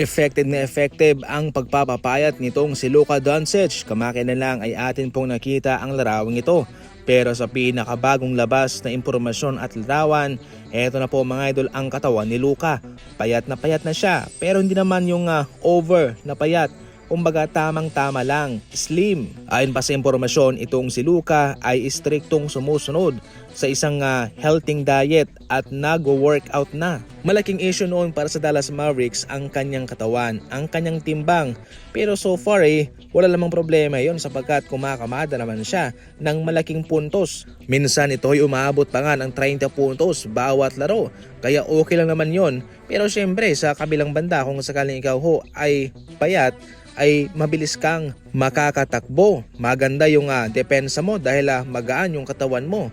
Effective na effective ang pagpapapayat nitong si Luka Doncic. Kamakilan lang ay atin pong nakita ang larawing ito. Pero sa pinakabagong labas na impormasyon at larawan, eto na po mga idol ang katawan ni Luka. Payat na payat na siya pero hindi naman yung ah, over na payat. Kumbaga tamang tama lang, slim. Ayon pa sa impormasyon, itong si Luka ay istriktong sumusunod sa isang ah, healthy diet at nag-workout na. Malaking issue noon para sa Dallas Mavericks ang kanyang katawan, ang kanyang timbang. Pero so far eh, wala lamang problema yon sapagkat kumakamada naman siya ng malaking puntos. Minsan ito ay umaabot pa nga ng 30 puntos bawat laro. Kaya okay lang naman yon. Pero syempre sa kabilang banda kung sakaling ikaw ho ay payat, ay mabilis kang makakatakbo. Maganda yung ah, depensa mo dahil ah, magaan yung katawan mo.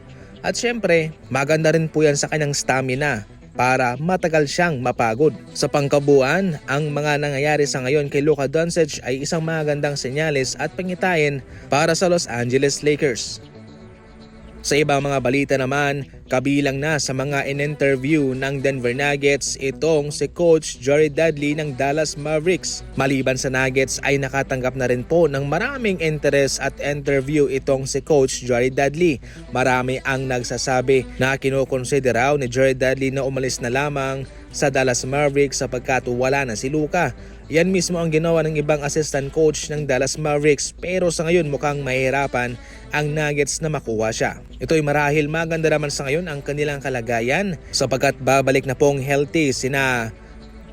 At syempre, maganda rin po yan sa kanyang stamina para matagal siyang mapagod. Sa pangkabuan, ang mga nangyayari sa ngayon kay Luka Doncic ay isang magandang senyales at pangitain para sa Los Angeles Lakers. Sa ibang mga balita naman, kabilang na sa mga in-interview ng Denver Nuggets itong si Coach Jerry Dudley ng Dallas Mavericks. Maliban sa Nuggets ay nakatanggap na rin po ng maraming interest at interview itong si Coach Jerry Dudley. Marami ang nagsasabi na kinukonsideraw ni Jerry Dudley na umalis na lamang sa Dallas Mavericks sapagkat wala na si Luka. Yan mismo ang ginawa ng ibang assistant coach ng Dallas Mavericks pero sa ngayon mukhang mahirapan ang Nuggets na makuha siya. Ito ay marahil maganda naman sa ngayon ang kanilang kalagayan sapagkat babalik na pong healthy sina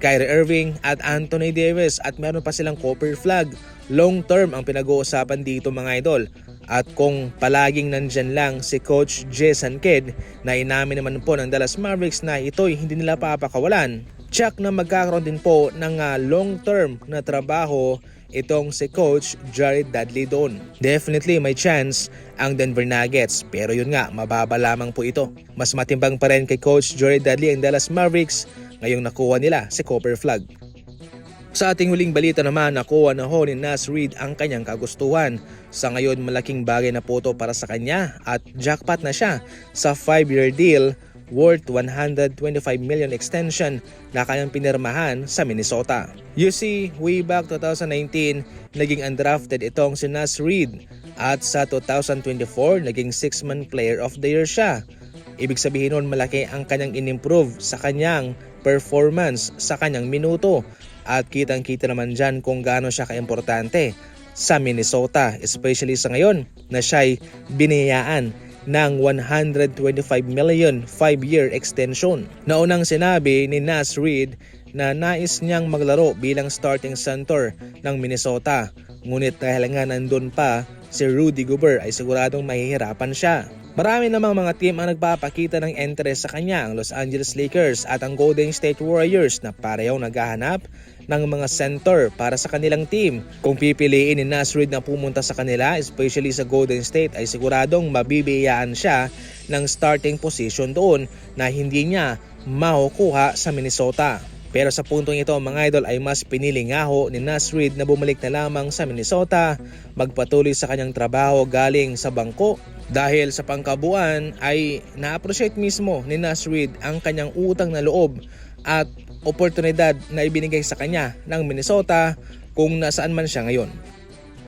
Kyrie Irving at Anthony Davis at meron pa silang copper flag. Long term ang pinag-uusapan dito mga idol. At kung palaging nandyan lang si Coach Jason Kidd na inamin naman po ng Dallas Mavericks na ito'y hindi nila papakawalan, check na magkakaroon din po ng ah, long term na trabaho itong si Coach Jared Dudley doon. Definitely may chance ang Denver Nuggets pero yun nga mababa lamang po ito. Mas matimbang pa rin kay Coach Jared Dudley ang Dallas Mavericks ngayong nakuha nila si Copper Flag. Sa ating huling balita naman, nakuha na ho ni Nas Reed ang kanyang kagustuhan. Sa ngayon, malaking bagay na po ito para sa kanya at jackpot na siya sa 5-year deal worth 125 million extension na kanyang pinirmahan sa Minnesota. You see, way back 2019, naging undrafted itong si Nas Reed at sa 2024, naging 6-man player of the year siya. Ibig sabihin nun malaki ang kanyang inimprove sa kanyang performance sa kanyang minuto at kitang-kita naman dyan kung gaano siya kaimportante sa Minnesota especially sa ngayon na siya'y biniyaan ng 125 million 5-year extension. Naunang sinabi ni Nas Reed na nais niyang maglaro bilang starting center ng Minnesota. Ngunit dahil nga nandun pa si Rudy Gobert ay siguradong mahihirapan siya. Marami namang mga team ang nagpapakita ng interest sa kanya, ang Los Angeles Lakers at ang Golden State Warriors na pareho naghahanap ng mga center para sa kanilang team. Kung pipiliin ni Nas Reed na pumunta sa kanila, especially sa Golden State, ay siguradong mabibiyaan siya ng starting position doon na hindi niya makukuha sa Minnesota. Pero sa puntong ito mga idol ay mas pinili nga ho ni Nas Reed na bumalik na lamang sa Minnesota, magpatuloy sa kanyang trabaho galing sa bangko dahil sa pangkabuan ay na-appreciate mismo ni Nas Reed ang kanyang utang na loob at oportunidad na ibinigay sa kanya ng Minnesota kung nasaan man siya ngayon.